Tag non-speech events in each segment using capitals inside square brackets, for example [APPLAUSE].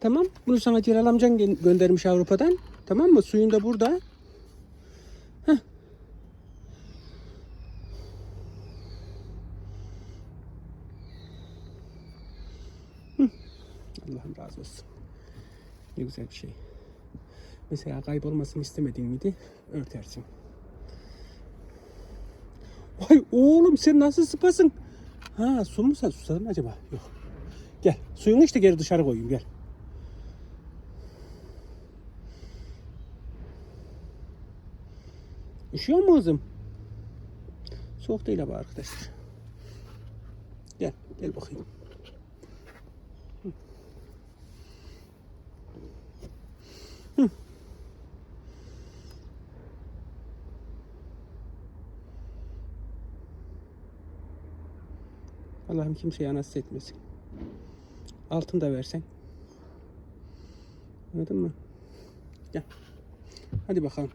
Tamam. Bunu sana Celal amcan gö- göndermiş Avrupa'dan. Tamam mı? Suyun da burada. Hı. Allah'ım razı olsun. Ne güzel bir şey. Mesela kaybolmasını istemediğin miydi? Örtersin. Vay oğlum sen nasıl sıpasın? Ha su mu sen susadın acaba? Yok. Gel suyunu işte geri dışarı koyayım gel. Üşüyor mu kızım? Soğuk değil ama arkadaşlar. Gel, gel bakayım. Hı. Hı. Allah'ım kimseye nasip etmesin. Altın da versen. Anladın mı? Gel. Hadi bakalım.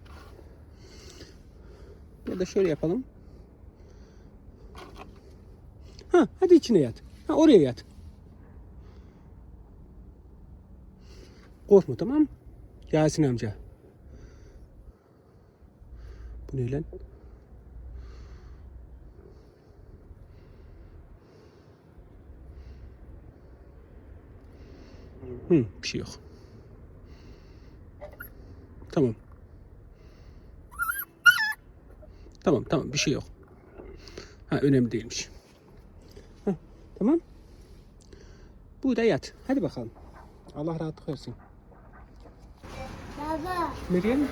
Ya da şöyle yapalım. Ha, hadi içine yat. Ha, oraya yat. Korkma tamam mı? Yasin amca. Bu ne lan? Hı, bir şey yok. Tamam. Tamam tamam bir şey yok. Ha önemli değilmiş. Heh, tamam. Bu da yat. Hadi bakalım. Allah rahatlık versin. Baba. Meryem.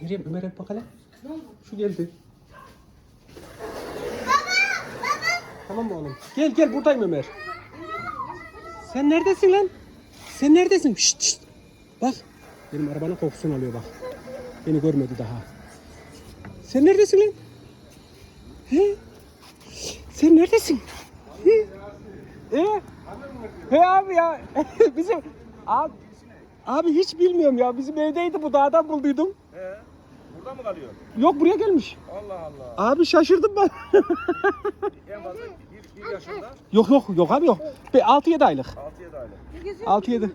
Meryem Ömer'e bak hele. Şu geldi. Tamam mı oğlum? Gel gel buradayım Ömer. Sen neredesin lan? Sen neredesin? Şşt, şşt. Bak. Benim arabanın kokusunu alıyor bak. Beni görmedi daha. Sen neredesin lan? He? Sen neredesin? He? E? He abi ya. [LAUGHS] Bizim abi, abi hiç bilmiyorum ya. Bizim evdeydi bu dağdan bulduydum. He. Burada mı kalıyor? Yok buraya gelmiş. Allah Allah. Abi şaşırdım ben. [LAUGHS] En fazla bir, bir yaşında yok yok yok abi yok. Be 6-7 aylık. 6-7 aylık. 6-7.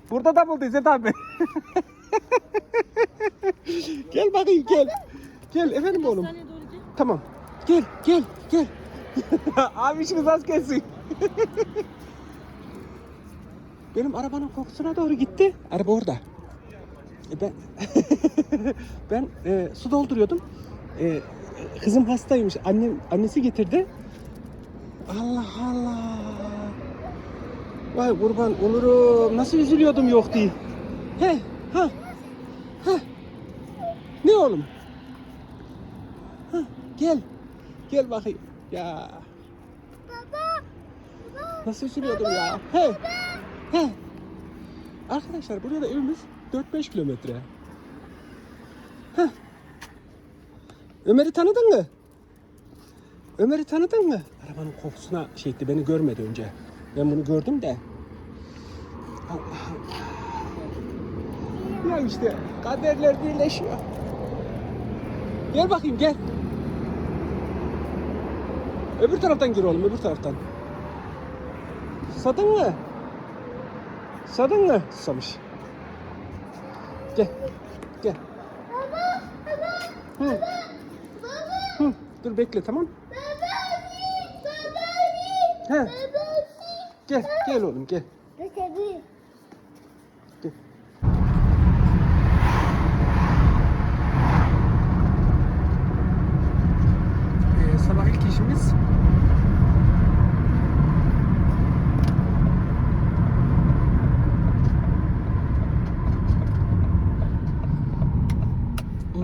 [LAUGHS] Burada da buldu İzzet abi. [LAUGHS] gel bakayım gel. Gel efendim oğlum. Tamam. Gel gel gel. abi işiniz az gelsin. Benim arabanın kokusuna doğru gitti. Araba orada. E Ben [LAUGHS] ben e, su dolduruyordum. E, kızım hastaymış. Annem annesi getirdi. Allah Allah. Vay kurban olurum. Nasıl üzülüyordum yok diye. He, ha. Ha. Ne oğlum? Ha, gel. Gel bakayım. Ya. Nasıl üzülüyordum ya? He. He. Arkadaşlar buraya da evimiz 4-5 kilometre. Heh. Ömer'i tanıdın mı? Ömer'i tanıdın mı? Arabanın kokusuna şey etti, beni görmedi önce. Ben bunu gördüm de. Allah. Ya işte kaderler birleşiyor. Gel bakayım gel. Öbür taraftan gir oğlum öbür taraftan. Susadın mı? Susadın mı? Susamış. Gel. Gel. Hı. Hı. Dur bekle tamam. He. Gel, gel oğlum gel. Tabii. Gel. Ee, sabah ilk işimiz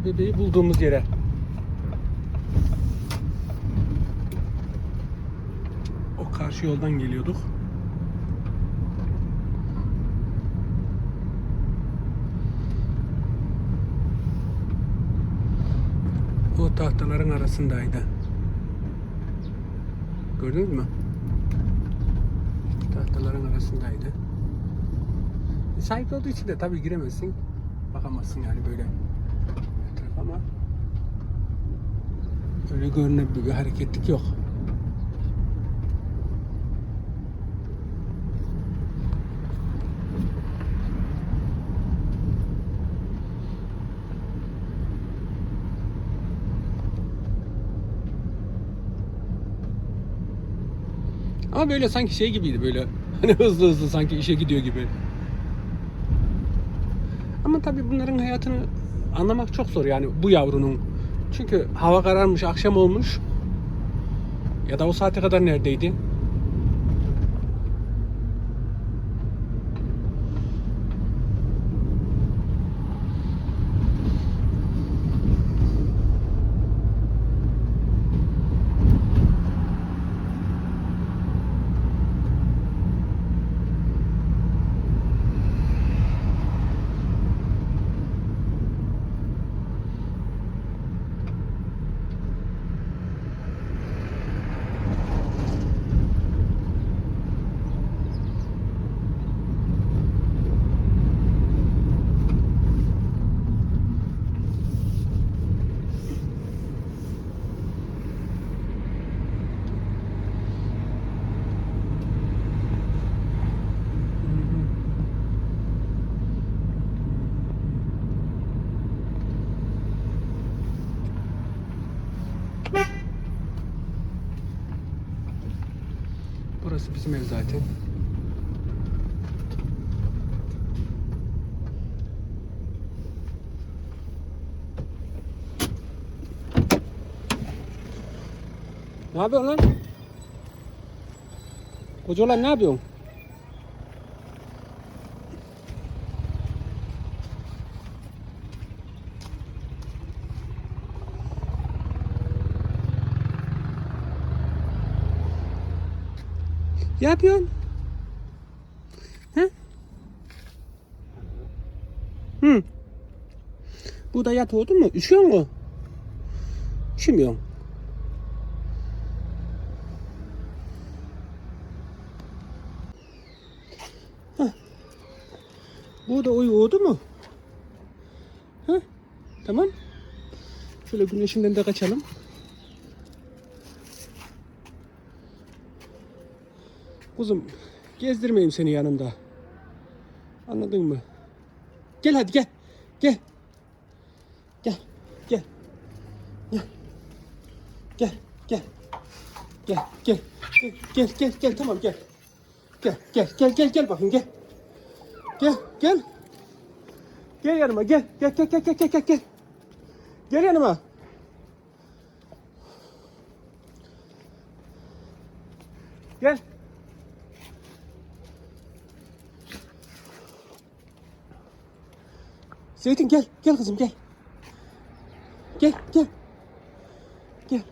o bebeği bulduğumuz yere. O karşı yoldan geliyorduk. O tahtaların arasındaydı. Gördünüz mü? Tahtaların arasındaydı. Sahip olduğu için de tabii giremezsin. bakamazsın yani böyle ama öyle görünen bir hareketlik yok. Ama böyle sanki şey gibiydi böyle [LAUGHS] hani hızlı hızlı sanki işe gidiyor gibi. Ama tabii bunların hayatını anlamak çok zor yani bu yavrunun. Çünkü hava kararmış, akşam olmuş. Ya da o saate kadar neredeydi? Burası bizim ev zaten. Ne yapıyorsun lan? Koca olan ne yapıyorsun? Ne yapıyorsun? He? Hı. Bu da yat oldu mu? Üşüyor mu? Üşümüyor. Heh. Bu da uyu oldu mu? Ha? Tamam. Şöyle güneşinden de kaçalım. Kuzum gezdirmeyeyim seni yanımda. Anladın mı? Gel hadi gel. Gel. Gel. Gel. Gel. Gel. Gel. Gel. Gel. Gel. Gel. Gel. Gel. Tamam gel. Gel. Gel. Gel. Gel. Gel bakayım gel. Gel. Gel. Gel yanıma gel. Gel. Gel. Gel. Gel. Gel. Gel. Gel. Yanıma. Gel. Zeytin gel. Gel kızım gel. Gel gel. Gel.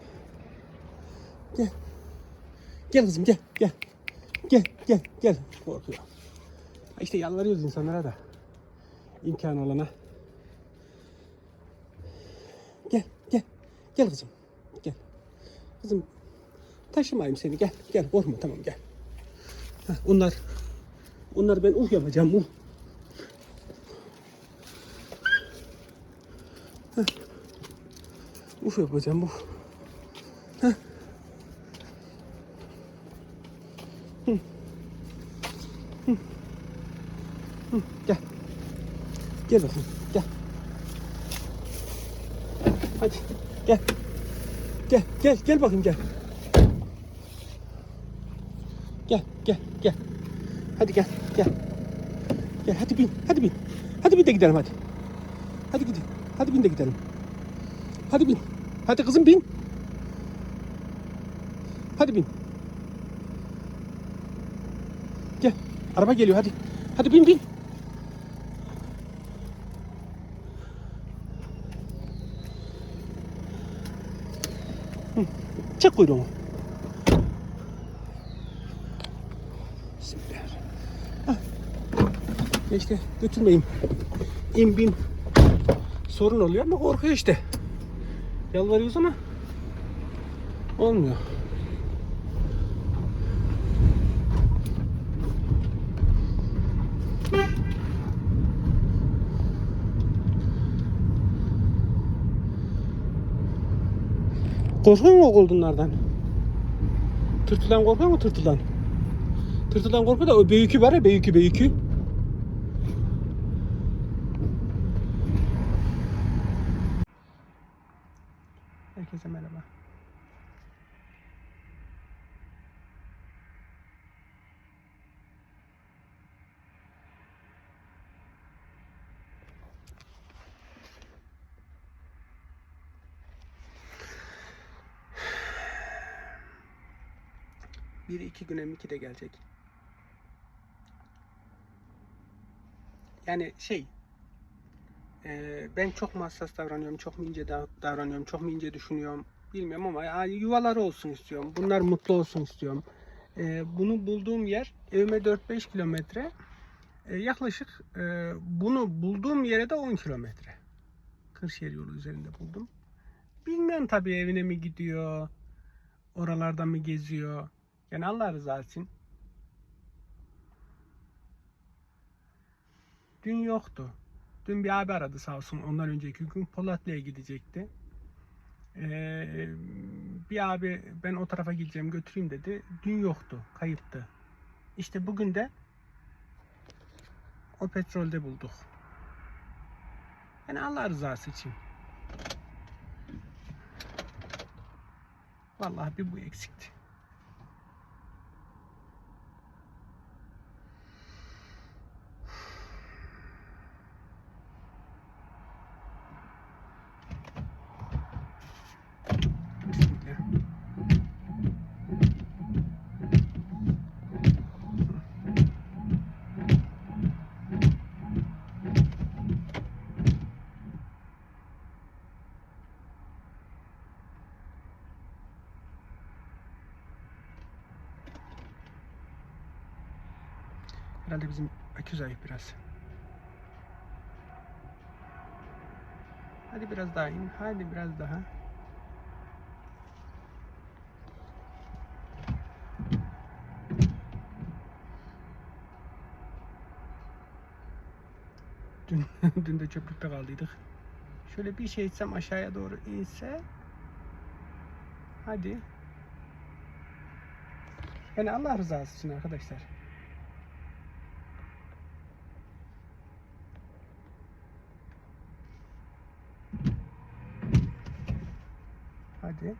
Gel. Gel kızım gel gel. Gel gel gel. Korkuyor. İşte yalvarıyoruz insanlara da. İmkanı olana. Gel gel. Gel kızım. Gel. Kızım taşımayayım seni gel. Gel korkma tamam gel. Heh, onlar onlar ben uh yapacağım uh. Uf yapacağım bu. Heh. Hı. Hı. Hı, Gel. Gel bakayım. Gel. Hadi. Gel. Gel. Gel. Gel bakayım gel. Gel. Gel. Gel. Hadi gel. Gel. Gel. Hadi bin. Hadi bin. Hadi bin de gidelim hadi. Hadi gidelim. Hadi bin de gidelim. Hadi bin. Hadi kızım bin. Hadi bin. Gel. Araba geliyor hadi. Hadi bin bin. Çek kuyruğunu. Hah. Ya işte götürmeyeyim. İn bin. Sorun oluyor ama korkuyor işte. Yalvarıyoruz ama olmuyor. Korkuyor mu okuldanlardan? Tırtıldan korkuyor mu tırtıldan? Tırtıldan korkuyor da o büyükü var ya büyükü büyükü. Herkese merhaba. Bir iki güne Miki de gelecek. Yani şey e, ben çok hassas davranıyorum, çok mu ince da- davranıyorum, çok mu ince düşünüyorum bilmiyorum ama yani yuvaları olsun istiyorum. Bunlar mutlu olsun istiyorum. E, bunu bulduğum yer evime 4-5 kilometre. E, yaklaşık e, bunu bulduğum yere de 10 kilometre. Kırşehir yolu üzerinde buldum. Bilmiyorum tabii evine mi gidiyor, oralarda mı geziyor. Yani Allah rızası için. Dün yoktu. Dün bir abi aradı sağ olsun. Ondan önceki gün Polatlı'ya gidecekti. Ee, bir abi ben o tarafa gideceğim götüreyim dedi. Dün yoktu. Kayıptı. İşte bugün de o petrolde bulduk. Yani Allah rızası için. Vallahi bir bu eksikti. Herhalde bizim akü zayıf biraz. Hadi biraz daha in. Hadi biraz daha. Dün, [LAUGHS] dün de çöplükte kaldıydık. Şöyle bir şey etsem aşağıya doğru inse. Hadi. Yani Allah rızası için arkadaşlar. Hadi.